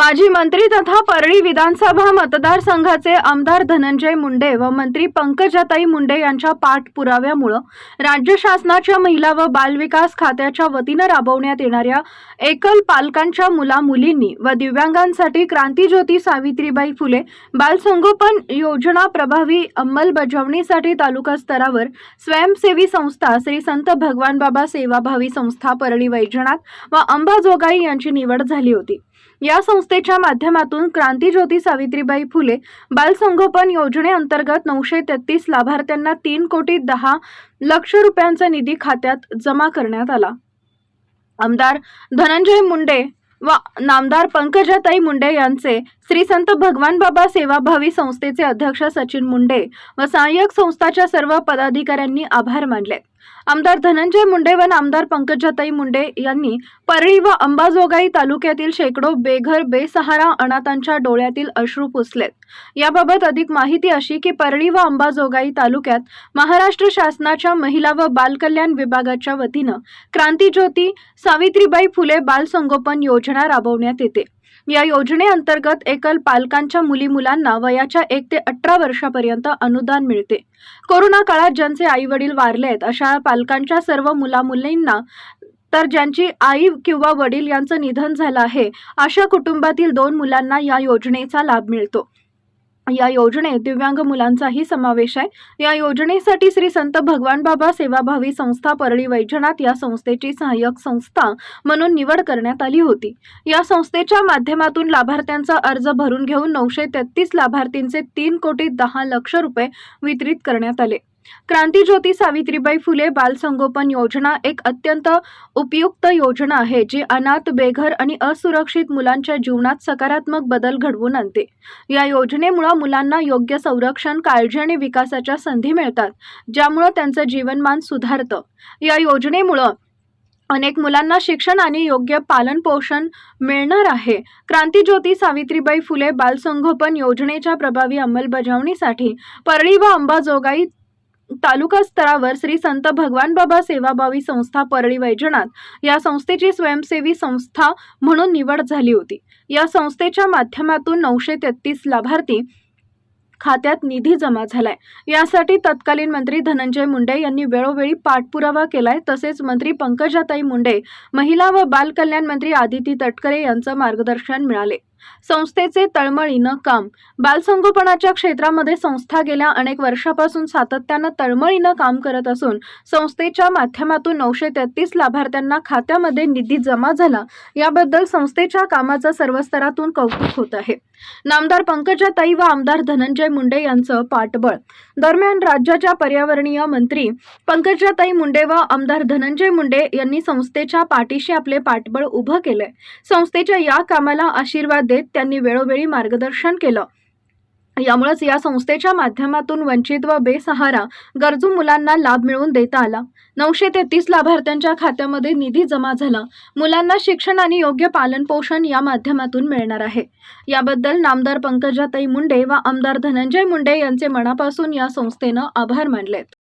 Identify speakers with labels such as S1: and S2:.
S1: माजी मंत्री तथा परळी विधानसभा मतदारसंघाचे आमदार धनंजय मुंडे व मंत्री पंकजाताई मुंडे यांच्या पाठपुराव्यामुळं राज्य शासनाच्या महिला व बालविकास खात्याच्या वतीनं राबवण्यात येणाऱ्या एकल पालकांच्या मुला मुलींनी व दिव्यांगांसाठी क्रांतीज्योती सावित्रीबाई फुले बालसंगोपन योजना प्रभावी अंमलबजावणीसाठी तालुका स्तरावर स्वयंसेवी संस्था श्री संत भगवान बाबा सेवाभावी संस्था परळी वैजनाथ व अंबाजोगाई यांची निवड झाली होती. या संस्था संस्थेच्या माध्यमातून क्रांतीज्योती सावित्रीबाई फुले बालसंगोपन योजनेअंतर्गत नऊशे तेहतीस लाभार्थ्यांना तीन कोटी दहा लक्ष रुपयांचा निधी खात्यात जमा करण्यात आला. आमदार धनंजय मुंडे व नामदार पंकजाताई मुंडे यांचे श्री संत भगवान बाबा सेवाभावी संस्थेचे अध्यक्ष सचिन मुंडे व सहाय्यक संस्थाच्या सर्व पदाधिकाऱ्यांनी आभार मानले. आमदार धनंजय मुंडे व आमदार पंकजाताई मुंडे यांनी परळी व अंबाजोगाई तालुक्यातील शेकडो बेघर बेसहारा अनाथांच्या डोळ्यातील अश्रू पुसलेत. याबाबत अधिक माहिती अशी की परळी व अंबाजोगाई तालुक्यात महाराष्ट्र शासनाच्या महिला व बालकल्याण विभागाच्या वतीनं क्रांतीज्योती सावित्रीबाई फुले बालसंगोपन योजना राबवण्यात येते. या योजनेअंतर्गत एकल पालकांच्या मुली मुलांना वयाच्या एक ते अठरा वर्षापर्यंत अनुदान मिळते. कोरोना काळात ज्यांचे आई वडील आहेत अशा पालकांच्या सर्व मुला मुलींना तर ज्यांची आई किंवा वडील यांचं निधन झालं आहे अशा कुटुंबातील दोन मुलांना या योजनेचा लाभ मिळतो. या योजनेत दिव्यांग मुलांचाही समावेश आहे. या योजनेसाठी श्री संत भगवान बाबा सेवाभावी संस्था परळी वैजनाथ या संस्थेची सहाय्यक संस्था म्हणून निवड करण्यात आली होती. या संस्थेच्या माध्यमातून लाभार्थ्यांचा अर्ज भरून घेऊन नऊशे तेहतीस लाभार्थींचे तीन कोटी दहा लक्ष रुपये वितरित करण्यात आले. क्रांतीज्योती सावित्रीबाई फुले बालसंगोपन योजना एक अत्यंत उपयुक्त योजना आहे जी अनाथ बेघर आणि असुरक्षित मुलांच्या जीवनात सकारात्मक बदल घडवून आणते. या योजनेमुळे मुलांना योग्य संरक्षण काळजी आणि विकासाच्या संधी मिळतात ज्यामुळं त्यांचं जीवनमान सुधारतं. या योजनेमुळं अनेक मुलांना शिक्षण आणि योग्य पालन पोषण मिळणार आहे. क्रांतीज्योती सावित्रीबाई फुले बालसंगोपन योजनेच्या प्रभावी अंमलबजावणीसाठी परळी व अंबाजोगाई तालुका स्तरावर श्री संत भगवान बाबा सेवाभावी संस्था परळी वैजनाथ या संस्थेची स्वयंसेवी संस्था म्हणून निवड झाली होती. या संस्थेच्या माध्यमातून नऊशे तेहतीस लाभार्थी खात्यात निधी जमा झालाय. यासाठी तत्कालीन मंत्री धनंजय मुंडे यांनी वेळोवेळी पाठपुरावा केलाय. तसेच मंत्री पंकजाताई मुंडे महिला व बाल कल्याण मंत्री आदिती तटकरे यांचं मार्गदर्शन मिळाले. संस्थेचे तळमळीनं काम. बालसंगोपनाच्या क्षेत्रामध्ये संस्था गेल्या अनेक वर्षापासून सातत्यानं तळमळीनं काम करत असून संस्थेच्या माध्यमातून नऊशे तेहतीस लाभार्थ्यांना खात्यामध्ये निधी जमा झाला. याबद्दल संस्थेच्या कामाचं सर्व स्तरातून कौतुक होत आहे. नामदार पंकजाताई व आमदार धनंजय मुंडे यांचं पाठबळ. दरम्यान राज्याच्या पर्यावरणीय मंत्री पंकजाताई मुंडे व आमदार धनंजय मुंडे यांनी संस्थेच्या पाठीशी आपले पाठबळ उभं केलंय. संस्थेच्या या कामाला आशीर्वाद देत त्यांनी वेळोवेळी मार्गदर्शन केलं. यामुळेच या संस्थेच्या माध्यमातून वंचित व बेसहारा गरजू मुलांना लाभ मिळवून देता आला. नऊशे तेहतीस लाभार्थ्यांच्या खात्यामध्ये निधी जमा झाला. मुलांना शिक्षण आणि योग्य पालनपोषण या माध्यमातून मिळणार आहे. याबद्दल नामदार पंकजाताई मुंडे व आमदार धनंजय मुंडे यांचे मनापासून या संस्थेनं आभार मानलेत.